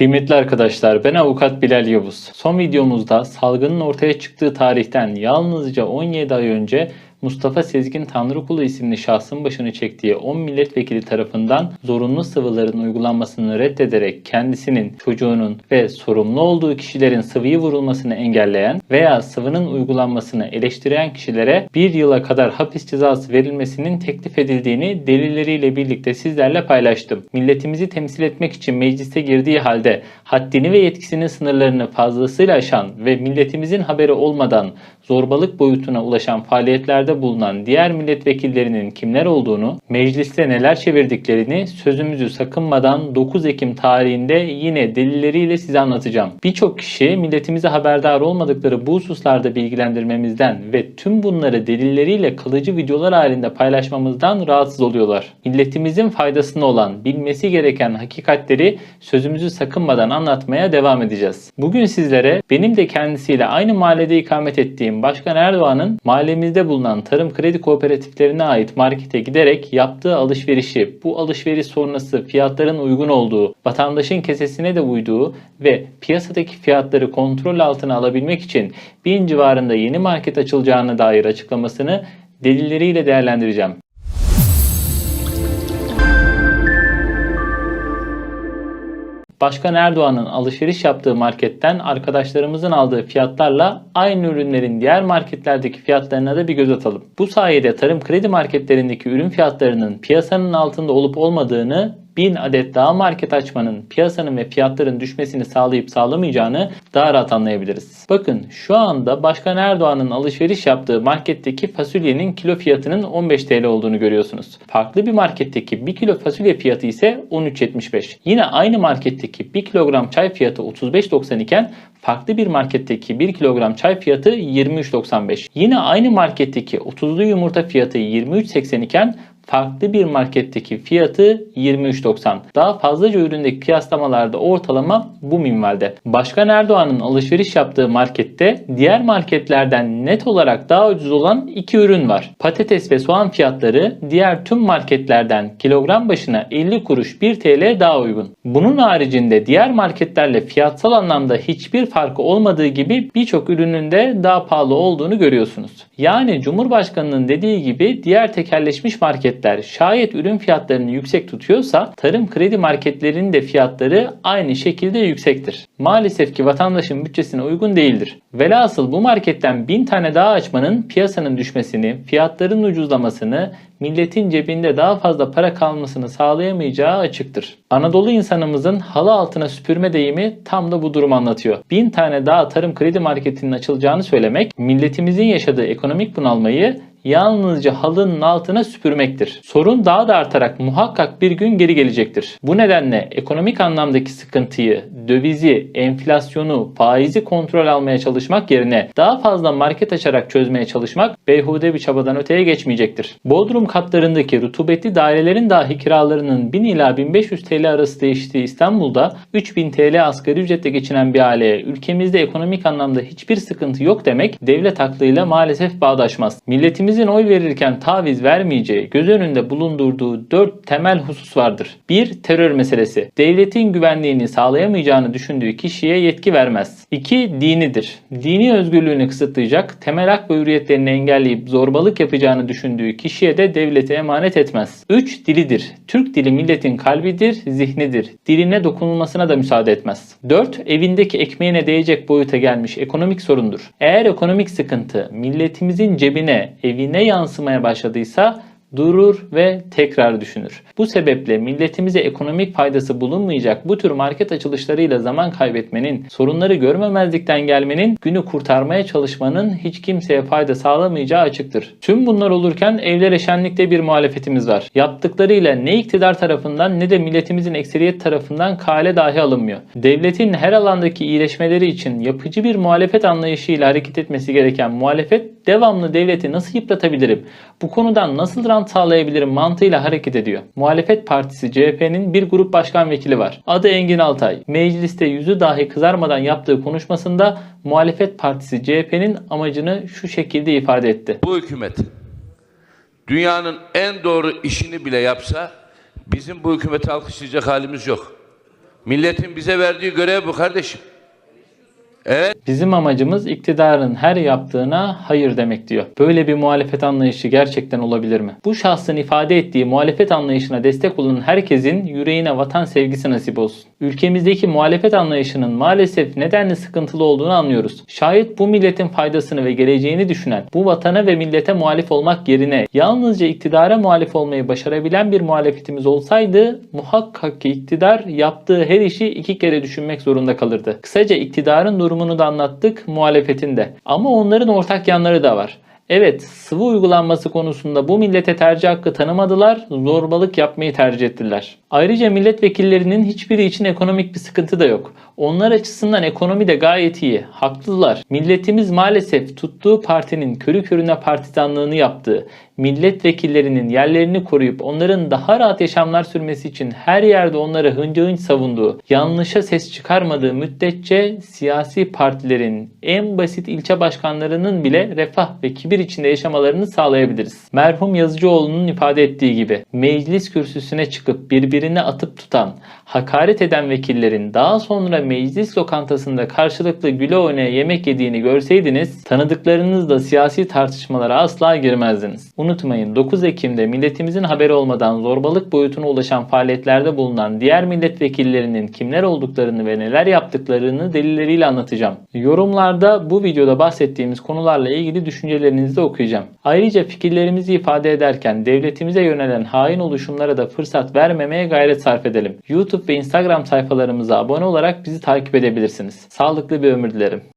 Kıymetli arkadaşlar ben avukat Bilal Yavuz. Son videomuzda salgının ortaya çıktığı tarihten yalnızca 17 ay önce Mustafa Sezgin Tanrıkulu isimli şahsın başını çektiği 10 milletvekili tarafından zorunlu sıvıların uygulanmasını reddederek kendisinin, çocuğunun ve sorumlu olduğu kişilerin sıvıyı vurulmasını engelleyen veya sıvının uygulanmasını eleştiren kişilere bir yıla kadar hapis cezası verilmesinin teklif edildiğini delilleriyle birlikte sizlerle paylaştım. Milletimizi temsil etmek için meclise girdiği halde haddini ve yetkisinin sınırlarını fazlasıyla aşan ve milletimizin haberi olmadan zorbalık boyutuna ulaşan faaliyetlerde bulunan diğer milletvekillerinin kimler olduğunu, mecliste neler çevirdiklerini sözümüzü sakınmadan 9 Ekim tarihinde yine delilleriyle size anlatacağım. Birçok kişi milletimize haberdar olmadıkları bu hususlarda bilgilendirmemizden ve tüm bunları delilleriyle kalıcı videolar halinde paylaşmamızdan rahatsız oluyorlar. Milletimizin faydasına olan, bilmesi gereken hakikatleri sözümüzü sakınmadan anlatmaya devam edeceğiz. Bugün sizlere benim de kendisiyle aynı mahallede ikamet ettiğim Başkan Erdoğan'ın mahallemizde bulunan tarım kredi kooperatiflerine ait markete giderek yaptığı alışverişi, bu alışveriş sonrası fiyatların uygun olduğu, vatandaşın kesesine de uyduğu ve piyasadaki fiyatları kontrol altına alabilmek için bin civarında yeni market açılacağına dair açıklamasını delilleriyle değerlendireceğim. Başkan Erdoğan'ın alışveriş yaptığı marketten arkadaşlarımızın aldığı fiyatlarla aynı ürünlerin diğer marketlerdeki fiyatlarına da bir göz atalım. Bu sayede tarım kredi marketlerindeki ürün fiyatlarının piyasanın altında olup olmadığını 1000 adet daha market açmanın piyasanın ve fiyatların düşmesini sağlayıp sağlamayacağını daha rahat anlayabiliriz. Bakın şu anda Başkan Erdoğan'ın alışveriş yaptığı marketteki fasulyenin kilo fiyatının 15 TL olduğunu görüyorsunuz. Farklı bir marketteki 1 kilo fasulye fiyatı ise 13.75. Yine aynı marketteki 1 kilogram çay fiyatı 35.90 iken farklı bir marketteki 1 kilogram çay fiyatı 23.95. Yine aynı marketteki 30'lu yumurta fiyatı 23.80 iken farklı bir marketteki fiyatı 23.90. Daha fazlaca üründeki kıyaslamalarda ortalama bu minvalde. Başkan Erdoğan'ın alışveriş yaptığı markette diğer marketlerden net olarak daha ucuz olan iki ürün var. Patates ve soğan fiyatları diğer tüm marketlerden kilogram başına 50 kuruş 1 TL daha uygun. Bunun haricinde diğer marketlerle fiyatsal anlamda hiçbir farkı olmadığı gibi birçok ürünün de daha pahalı olduğunu görüyorsunuz. Yani Cumhurbaşkanı'nın dediği gibi diğer tekelleşmiş marketler şayet ürün fiyatlarını yüksek tutuyorsa tarım kredi marketlerinin de fiyatları aynı şekilde yüksektir. Maalesef ki vatandaşın bütçesine uygun değildir. Velhasıl bu marketten 1000 tane daha açmanın piyasanın düşmesini, fiyatların ucuzlamasını, milletin cebinde daha fazla para kalmasını sağlayamayacağı açıktır. Anadolu insanımızın halı altına süpürme deyimi tam da bu durumu anlatıyor. Bin tane daha tarım kredi marketinin açılacağını söylemek milletimizin yaşadığı ekonomik bunalmayı yalnızca halının altına süpürmektir. Sorun daha da artarak muhakkak bir gün geri gelecektir. Bu nedenle ekonomik anlamdaki sıkıntıyı, dövizi, enflasyonu, faizi kontrol almaya çalışmak yerine daha fazla market açarak çözmeye çalışmak beyhude bir çabadan öteye geçmeyecektir. Bodrum katlarındaki rutubetli dairelerin dahi kiralarının 1000 ila 1500 TL arası değiştiği İstanbul'da 3000 TL asgari ücretle geçinen bir aileye ülkemizde ekonomik anlamda hiçbir sıkıntı yok demek devlet aklıyla maalesef bağdaşmaz. Milletimizin oy verirken taviz vermeyeceği, göz önünde bulundurduğu 4 temel husus vardır. 1. Terör meselesi. Devletin güvenliğini sağlayamayacağını düşündüğü kişiye yetki vermez. 2. Dinidir. Dini özgürlüğünü kısıtlayacak, temel hak ve hürriyetlerini engelleyip zorbalık yapacağını düşündüğü kişiye de devlete emanet etmez. 3. Dilidir. Türk dili milletin kalbidir, zihnidir. Diline dokunulmasına da müsaade etmez. 4. Evindeki ekmeğine değecek boyuta gelmiş ekonomik sorundur. Eğer ekonomik sıkıntı milletimizin cebine, evine yansımaya başladıysa durur ve tekrar düşünür. Bu sebeple milletimize ekonomik faydası bulunmayacak bu tür market açılışlarıyla zaman kaybetmenin, sorunları görmemezlikten gelmenin, günü kurtarmaya çalışmanın hiç kimseye fayda sağlamayacağı açıktır. Tüm bunlar olurken evlere şenlikte bir muhalefetimiz var. Yaptıklarıyla ne iktidar tarafından ne de milletimizin ekseriyet tarafından kale dahi alınmıyor. Devletin her alandaki iyileşmeleri için yapıcı bir muhalefet anlayışıyla hareket etmesi gereken muhalefet devamlı devleti nasıl yıpratabilirim? Bu konudan nasıl rant sağlayabilirim mantığıyla hareket ediyor. Muhalefet Partisi CHP'nin bir grup başkan vekili var. Adı Engin Altay. Mecliste yüzü dahi kızarmadan yaptığı konuşmasında Muhalefet Partisi CHP'nin amacını şu şekilde ifade etti. Bu hükümet dünyanın en doğru işini bile yapsa bizim bu hükümeti alkışlayacak halimiz yok. Milletin bize verdiği görev bu kardeşim. Evet. Bizim amacımız iktidarın her yaptığına hayır demek diyor. Böyle bir muhalefet anlayışı gerçekten olabilir mi? Bu şahsın ifade ettiği muhalefet anlayışına destek olan herkesin yüreğine vatan sevgisi nasip olsun. Ülkemizdeki muhalefet anlayışının maalesef nedenle sıkıntılı olduğunu anlıyoruz. Şayet bu milletin faydasını ve geleceğini düşünen, bu vatana ve millete muhalif olmak yerine yalnızca iktidara muhalif olmayı başarabilen bir muhalefetimiz olsaydı muhakkak ki iktidar yaptığı her işi iki kere düşünmek zorunda kalırdı. Kısaca iktidarın durumunu da anlattık, muhalefetin de. Ama onların ortak yanları da var. Evet, sıvı uygulanması konusunda bu millete tercih hakkı tanımadılar, zorbalık yapmayı tercih ettiler. Ayrıca milletvekillerinin hiçbiri için ekonomik bir sıkıntı da yok. Onlar açısından ekonomi de gayet iyi, haklılar. Milletimiz maalesef tuttuğu partinin körü körüne partizanlığını yaptığı, milletvekillerinin yerlerini koruyup onların daha rahat yaşamlar sürmesi için her yerde onları hınca hınç savunduğu, yanlışa ses çıkarmadığı müddetçe siyasi partilerin en basit ilçe başkanlarının bile refah ve kibir içinde yaşamalarını sağlayabiliriz. Merhum Yazıcıoğlu'nun ifade ettiği gibi meclis kürsüsüne çıkıp birbirine atıp tutan, hakaret eden vekillerin daha sonra meclis lokantasında karşılıklı güle oynaya yemek yediğini görseydiniz tanıdıklarınızla siyasi tartışmalara asla girmezdiniz. Unutmayın 9 Ekim'de milletimizin haberi olmadan zorbalık boyutuna ulaşan faaliyetlerde bulunan diğer milletvekillerinin kimler olduklarını ve neler yaptıklarını delilleriyle anlatacağım. Yorumlarda bu videoda bahsettiğimiz konularla ilgili düşüncelerinizi de okuyacağım. Ayrıca fikirlerimizi ifade ederken devletimize yönelen hain oluşumlara da fırsat vermemeye gayret sarf edelim. YouTube ve Instagram sayfalarımıza abone olarak bizi takip edebilirsiniz. Sağlıklı bir ömür dilerim.